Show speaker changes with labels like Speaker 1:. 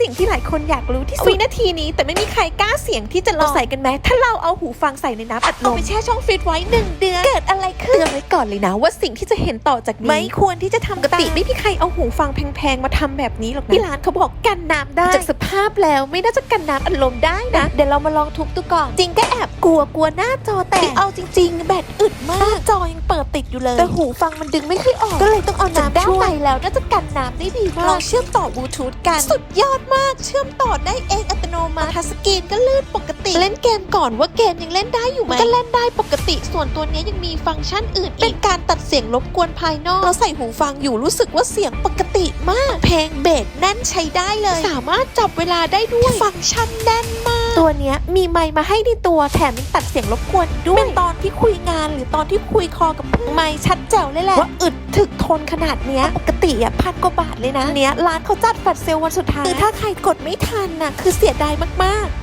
Speaker 1: สิ่งที่หลายคนอยากรู้ที่สุดวินาทีนี้ แต่ไม่มีใครกล้าเสี่ยงที่จะลองใส่กันไหมถ้าเราเอาหูฟังใส่ในน้ำอัดลมเอาไปแช่ช่องฟรีซไว้หนึ่งเดือนเกิดอะไรขึ้นเตือนไว้ก่อนเลยนะว่าสิ่งที่จะเห็นต่อจากนี้ไม่ควรที่จะทำปกติไม่มีใครเอาหูฟังแพงๆมาทำแบบนี้หรอกนะที่ร้านเขาบอกกันน้ำได้จากสภาพแล้วไม่น่าจะกันน้ำอัดลมได้นะ เดี๋ยวเรามาลองทุบดูก่อนจริงก็แอบกลัวกลัวหน้าจอแตกเอาจริงๆแบตอึดมาก จอยังเปิดติดอยู่เลย แต่หูฟังมันดึงไม่ค่อยออก ก็เลยต้องเอาน้ำช่วยแล้วน่าจะกันน้ำได้ดีมากลองเชื่อมต่อบลูทูธกัน สุดยอดมาก เชื่อมต่อได้เองอัตโนมัติทัชสกรีนก็ลื่นปกติ เล่นเกมก่อนว่าเกมยังเล่นได้อยู่ไหมก็เล่นได้ปกติ ส่วนตัวเนี้ยยังมีฟังก์ชันอื่นอีกเป็นการตัดเสียงรบกวนภายนอก เราใส่หูฟังอยู่รู้สึกว่าเสียงปกติมาก เพลงเบสแน่นใช้ได้เลย สามารถจับเวลาได้ด้วย ฟังก์ชันแน่นมาก ตัวเนี้ยมีไมค์มาให้ในตัวแถมยังตัดเสียงรบกวนอีกด้วยเป็นตอนที่คุยงานหรือตอนที่คุยคอกับเพื่อนไมค์ชัดแจ๋วเลยแหละว่าอึดถึกทนขนาดเนี้ยปกติอะพันกว่าบาทเลยนะเนี้ยร้านเขาจัดแฟลชเซลล์วันสุดท้ายคือถ้าใครกดไม่ทันน่ะคือเสียดายมากๆ